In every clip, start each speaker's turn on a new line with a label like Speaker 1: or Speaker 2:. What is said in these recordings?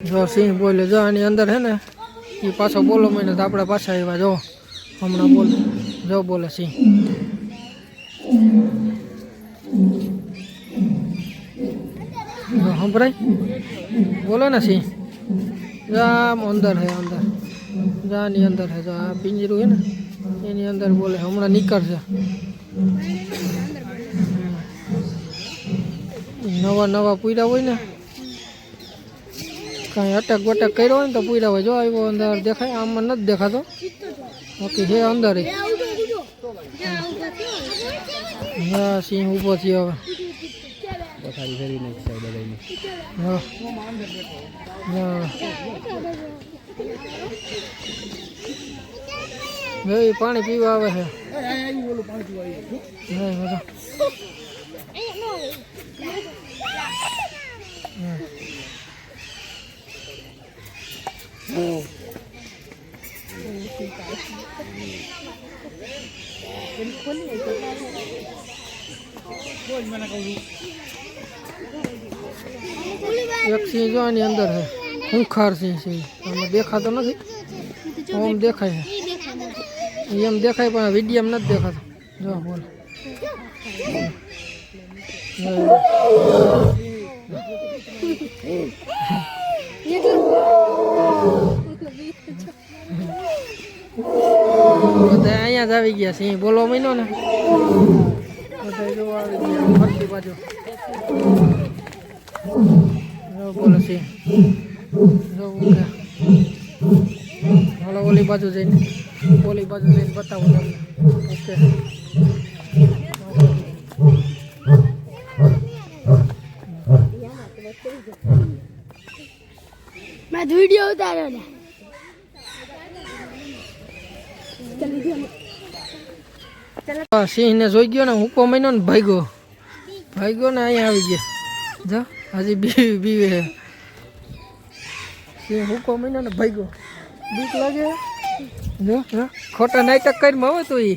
Speaker 1: જો સિંહ બોલે, જો આની અંદર હે ને એ પાછો બોલો મને તો આપણે પાછા આવ્યા, જો. હમણાં બોલ, જો બોલે સિંહ. સંભળાય? બોલો ને સિંહ. જામ અંદર હે, અંદર. જાની અંદર હે, જો આ પિંજરું હે ને, એની અંદર બોલે, હમણાં નીકળશે. નવા નવા પૂર્યા હોય ને કાંઈ અટેક બટક કર્યો હોય ને તો પૂર્યા હોય. જો આવ્યો અંદર દેખાય આમાં નથી દેખાતો. બાકી છે અંદર હા સિંહ ઊભો થયો હવે. પાણી પીવા આવે છે. હા, બધા. એક સિંહ જો આની અંદર છે ખૂંખાર સિંહ છે ઈ. આમાં દેખાતો નથી ઓમ દેખાય છે ઈ એમ દેખાય પણ વિડીયમ નથી દેખાતો જો બોલ બધા અહીંયા જ આવી ગયા સિંહ બોલો મહિનો ને. ફરતી બાજુ. બોલે સિંહ. હાલો, ઓલી બાજુ જઈને. ઓલી બાજુ જઈને બતાવું તમને.
Speaker 2: મેં વીડિયો ઉતાર્યો ને
Speaker 1: સિંહને જોઈ ગયો ને હુકો મહિનો ને, ભાગ્યો. ભાગ્યો ને, અહીંયા આવી ગયા. જો હજી બી બીવે સિંહ સિંહ હુકો મહિનો ને, ભાગ્યો. બીક લાગે? ખોટા નાટક કરીને આવે તો એ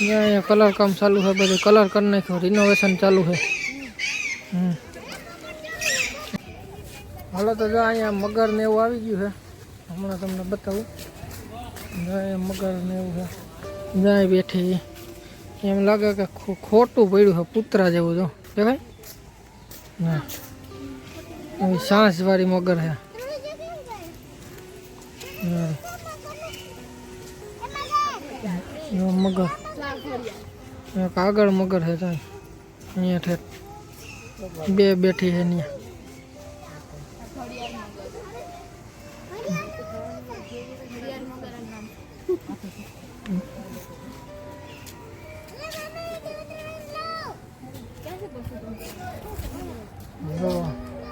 Speaker 1: અહીંયા કલર કામ ચાલુ છે, બધું. કલર કરી નાખ્યો રિનોવેશન ચાલુ છે. હમ. હાલો તો જો અહીંયા મગર ને એવું આવી ગયું છે. હમણાં તમને બતાવું. જો અહીંયા મગર ને એવું છે. જાય બેઠી. એમ લાગે કે ખો- ખોટું પડ્યું છે પુતરા જેવું જો. દેખાય? હા. આવી સાંસ વાળી મગર છે. હા. એવો મગર. એક આગળ મગર છે ત્યાં અહીંયા ઠેઠ. બે બેઠી છે, અહીંયા.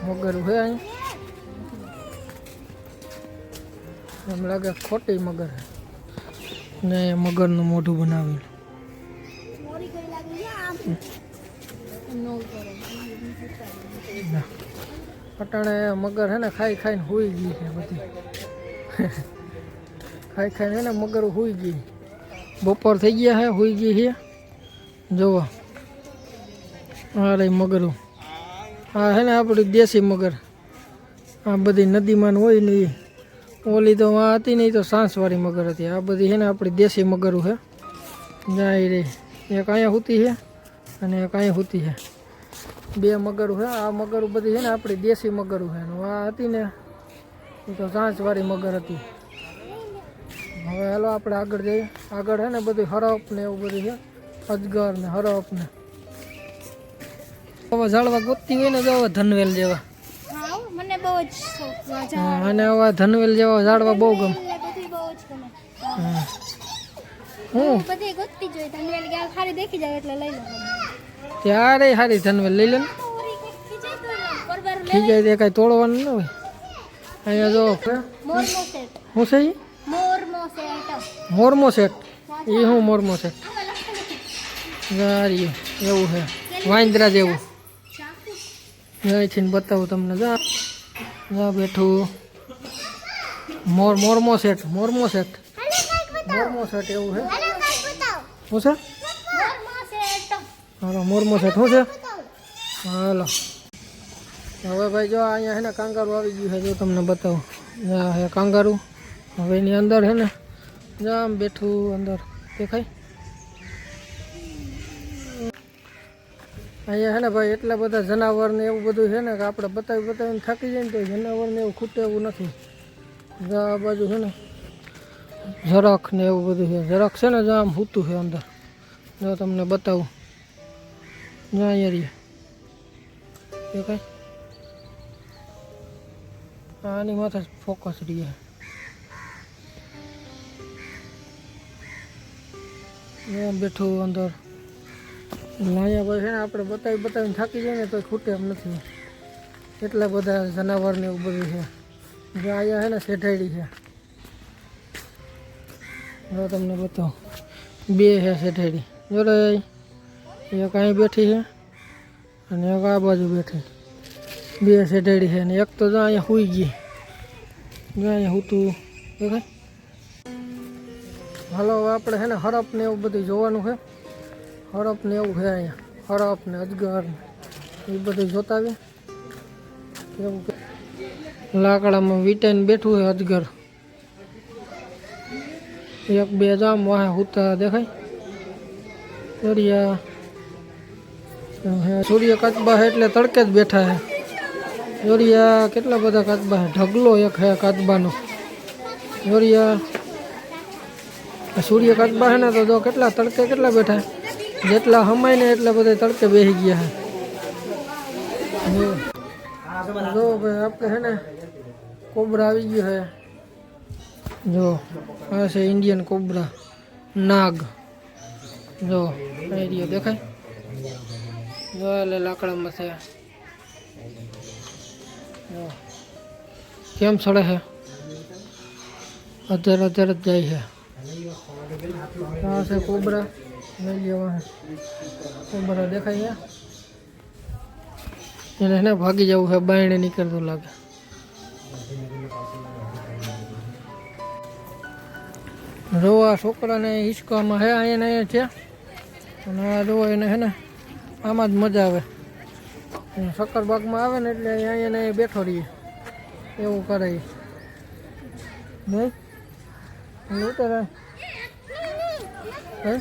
Speaker 1: મગર અહીંયા એમ લાગે ખોટી મગર ને મગરનું મોઢું બનાવેલું. ના. અટાણે મગર હે ને ખાઈ ખાઈને હોઈ ગઈ છે બધી. ખાઈ ખાઈને હે ને મગર હોઈ ગઈ. બપોર થઈ ગયા હે, હોઈ ગઈ છે જુઓ અરે મગરું. હા હે ને આપણી દેશી મગર. આ બધી નદીમાં હોય ને એ ઓલી તો આ હતી નહીં તો સાંસવાળી મગર હતી. આ બધી છે ને આપણી દેશી મગરું છે જાય રે. એક અહીંયા હૂતી છે અને એક અહીંયા સૂતી છે બે મગરું છે આ મગરું બધી છે ને આપણી દેશી મગરું છે આ હતી ને એ તો સાંસવાળી મગર હતી. હવે હાલો આપણે આગળ જઈએ. આગળ છે ને બધું હરફ ને એવું બધું છે. અજગર ને હરફ ને. હવે ઝાડવા ગોતતી હોય ને તો હવે ધનવેલ જેવા.
Speaker 2: મને બહુ જ શોખ મજા
Speaker 1: હા, અને હવે ધનવેલ જેવા ઝાડવા બહુ ગમે હા. હું.
Speaker 2: બધી ગોતતી જોઈ. તમે એટલે કે દેખી જાય એટલે લઈ લો.
Speaker 1: ત્યારે સારી ધનવેલ લઈ લે
Speaker 2: ખીજાય તો
Speaker 1: કાંઈ તોડવાનું ન હોય. અહીંયા જો શું છે
Speaker 2: મોરમો સેટ
Speaker 1: મોરમો સેટ એ શું મોરમો સેટ ગારી એવું છે વાંદરા જેવું અહીંથી ને બતાવું તમને જા જા બેઠું મોર મોરમો સેટ મોરમો સેટ મોરમો સેટ એવું છે શું છે
Speaker 2: મોરમો સેટ
Speaker 1: હાલો મોરમો સેટ શું છે હાલો હવે ભાઈ જો અહીંયા હે ને કાંગારું આવી ગયું છે જો તમને બતાવું આ હે કાંગારું હવે એની અંદર હે ને, જામ બેઠું અંદર. દેખાય? અહીંયા હે ને ભાઈ, એટલા બધા જનાવર ને એવું બધું છે ને કે આપણે બતાવી બતાવીને થાકી જાય ને તો જનાવર ને એવું ખૂટે એવું નથી. આ બાજુ છે ને, જરાક ને એવું બધું છે જરાક છે ને જામ હૂતું છે અંદર. જો તમને બતાવું. જ્યાં અહીંયા દેખાય? આની માથે ફોકસ રહીએ એમ બેઠું અંદર. અહીંયા ભાઈ છે ને આપણે બતાવી બતાવીને થાકી જાય ને તો ખૂટે એમ નથી. એટલા બધા જનાવર ને એવું બધું છે. જો અહીંયા છે ને શેઠાડી છે. જો તમને બતાવું. બે છે શેઠાડી જોડે એક અહીં બેઠી છે અને એક આ બાજુ બેઠી. બે શેઠાડી છે અને એક તો જો અહીંયા સૂઈ ગઈ. જો અહીંયા સૂતું દેખાય? હાલો, હવે આપણે છે ને હરપ ને એવું બધું જોવાનું છે. હરપ ને એવું છે અહીંયા. હરપ ને અજગર એ બધું જોતા આવીએ. એવું લાકડામાં વીટાઈને બેઠું છે અજગર. એક બે જામ વાહે હુતા દેખાય. દરિયા. સૂર્ય કાચબા હે એટલે તડકે જ બેઠા છે. દોરિયા કેટલા બધા કાચબા છે? ઢગલો એક છે કાચબાનો. સૂર્ય સૂર્ય કાચબા છે ને તો જો કેટલા તડકે કેટલા બેઠા છે. જેટલા હમાય ને એટલા બધા તડકે બેસી ગયા છે. જો જો ભાઈ, આપણે છે ને કોબરા આવી ગયો છે. જો, આ છે ઇન્ડિયન કોબરા, નાગ. જો અહીં રહ્યો દેખાય? જો એટલે લાકડામાં છે. જો, કેમ સડે છે? અત્યારે અત્યારે જ જાય છે. આ છે કોબરા. લઈ લેવા કોબરા દેખાય છે? એને એને ભાગી જવું છે, બાયણે નીકળતું લાગે. રોવા છોકરાને હિંચકામાં હે, અહીંયા અહીંયા છે. અને આ રોવા એને હે ને આમાં જ મજા આવે. શક્કરબાગમાં આવે ને એટલે અહીંયા ને અહીંયા બેઠો રહીએ. એવું કરે નહીં? ઉતારે હે?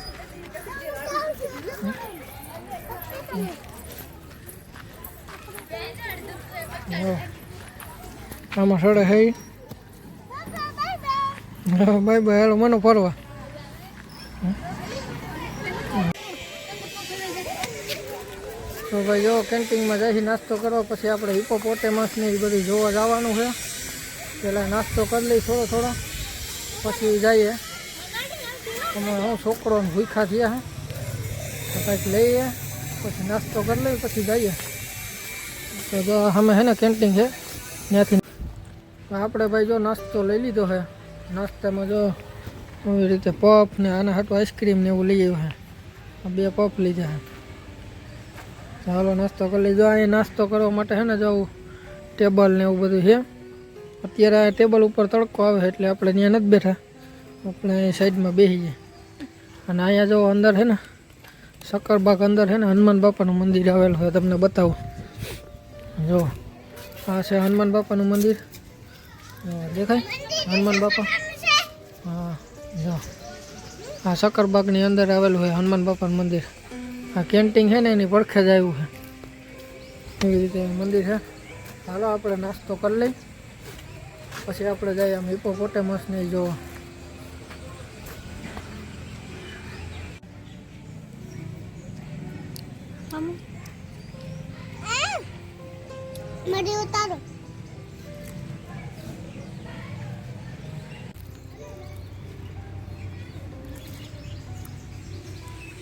Speaker 1: જો. આમાં સડે હે બાય બાય, હાલો, મને ફરવા. તો ભાઈ, જો, કેન્ટીનમાં જઈ નાસ્તો કરો, પછી આપણે હિપોપોટેમસ ને એ બધું જોવા જવાનું છે. પહેલાં નાસ્તો કરી લઈ થોડો થોડો. પછી જઈએ. અમે હું છોકરો ને ભૂખા થયા છે તો કંઈક લઈએ, પછી નાસ્તો કરી લઈએ, પછી જઈએ. તો જો અમે છે ને કેન્ટીન છે, ત્યાંથી. આપણે ભાઈ જો નાસ્તો લઈ લીધો છે નાસ્તામાં જો એવી રીતે પફ ને આના હાટું આઈસ્ક્રીમ ને એવું લઈ આવ્યો છે આ બે પફ લીધા છે ચાલો નાસ્તો કરી લીધો અહીં નાસ્તો કરવા માટે છે ને જવું ટેબલ ને એવું બધું છે. અત્યારે આ ટેબલ ઉપર તડકો આવે એટલે આપણે ત્યાં નથી બેઠા. આપણે સાઈડમાં બેસી જઈએ અને અહીંયા જો અંદર છે ને શક્કરબાગ અંદર છે ને, હનુમાન બાપાનું મંદિર આવેલું છે, તમને બતાવું. જો, આ છે હનુમાન બાપાનું મંદિર. દેખાય? હનુમાન બાપા? હા, જો. આ શક્કરબાગની અંદર આવેલું છે હનુમાન બાપાનું મંદિર. આ કેન્ટીન છે ને, એની પડખે જ આવ્યું છે. એવી રીતે મંદિર છે. હાલો, આપણે નાસ્તો કરી લઈ પછી આપણે જઈએ આમ હિપોપોટેમસ ને ઈ જોવા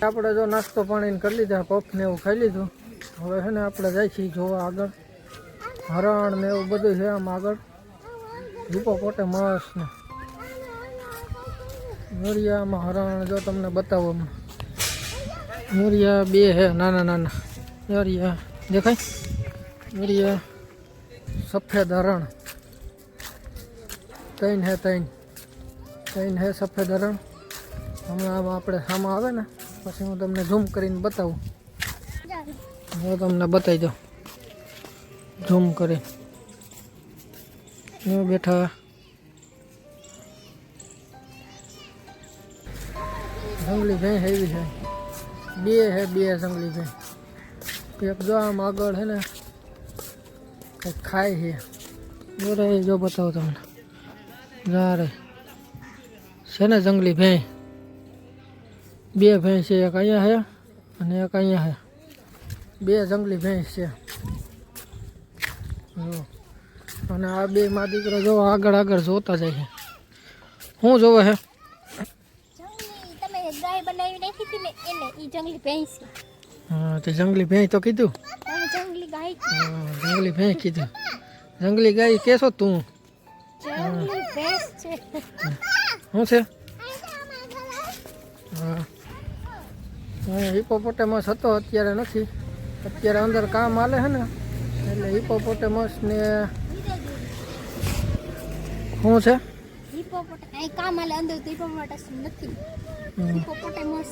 Speaker 1: આપણે જો નાસ્તો પાણી કરી લીધા પફ ને એવું ખાઈ લીધું. હવે છે ને આપણે જાય છીએ જોવા આગળ. હરણ ને એવું બધું છે આમ આગળ. હિપોપોટેમસ ને. મોરિયામાં હરણ જો તમને બતાવો મોરિયા બે હે નાના નાના. મોરિયા દેખાય? મોરિયા સફેદ હરણ. ત્રણ હે ત્રણ. ત્રણ હે સફેદ હરણ. હમણાં આપણે સામા આવે ને પછી હું તમને ઝૂમ કરીને બતાવું. હું તમને બતાવી દઉં. ઝૂમ કરે જો બેઠા જંગલી ભેંસ એવી છે બે હે બે જંગલી ભેંસ એક જો આમ આગળ હે ને કંઈક ખાય છે બરે જો બતાવો તમને જા રે છે ને જંગલી ભેંસ બે ભેંસ છે એક અહીંયા છે અને એક અહીંયા છે બે જંગલી ભેંસ છે જો. અને આ બે મા દીકરો જો આગળ આગળ જોતા જાય છે. શું જોવે છે?
Speaker 2: જંગલી તમે ગાય બનાવી નાખી હતી ને એને ઈ જંગલી ભેંસ છે.
Speaker 1: હા તે જંગલી ભેંસ તો કીધું.
Speaker 2: તમે જંગલી ગાય છે.
Speaker 1: હા જંગલી ભેંસ કીધું. જંગલી ગાય કેશો તું?
Speaker 2: જંગલી ભેંસ છે.
Speaker 1: શું છે? હા. અહીંયા હિપોપોટેમસ હતો અત્યારે નથી. અત્યારે અંદર કામ હાલે છે ને. એટલે હિપોપોટેમસ ને શું છે?
Speaker 2: હિપોપોટેમસ કામ આલે અંદર તો હિપોપોટેમસ નથી. હિપોપોટેમસ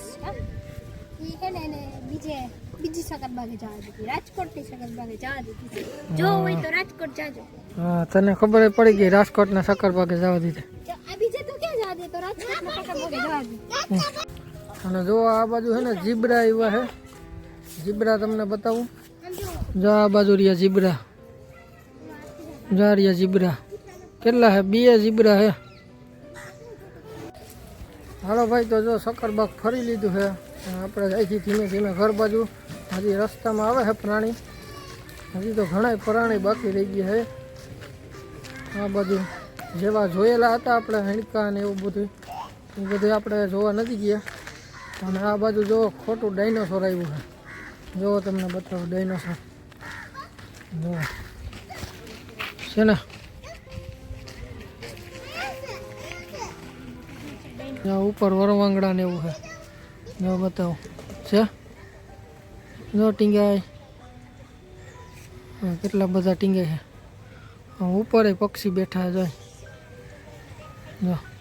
Speaker 2: ઈ છે ને બીજે બીજી સકરબાગે જવા દીધી રાજકોટની સકરબાગે જવા દીધી જો હોય તો રાજકોટ જાજો.
Speaker 1: હા તને ખબર પડી ગઈ રાજકોટના સક્કરબાગે જવા દીધી.
Speaker 2: આ બીજે તો ક્યાં જવા દે? તો રાજકોટના સકરબાગે જવા દે.
Speaker 1: અને જો આ બાજુ છે ને જીબ્રા એવા છે. જીબ્રા તમને બતાવું.
Speaker 2: જો.
Speaker 1: જો આ બાજુ રહ્યા જીબ્રા. જો રહ્યા જીબ્રા. કેટલા હે? બે જીબ્રા હે. હાલો ભાઈ, તો જો શકરબાગ ફરી લીધું છે આપણે અહીંથી ધીમે ધીમે ઘર બાજુ હજી રસ્તામાં આવે છે પ્રાણી. હજી તો ઘણા પ્રાણી બાકી રહી ગયા છે આ બાજુ જેવા જોયેલા હતા આપણે, હણકા ને એવું બધું. એ બધું આપણે જોવા નથી ગયા. અને આ બાજુ જો ખોટું ડાયનોસોર આવ્યું છે જો તમને બતાવો, ડાયનોસોર. જો. છે ને? ત્યાં ઉપર વરવાંગડા ને એવું છે. જો બતાવો. છે? જો ટીંગાય. કેટલા બધા ટીંગે છે. ઉપર પક્ષી બેઠા જાય. જો.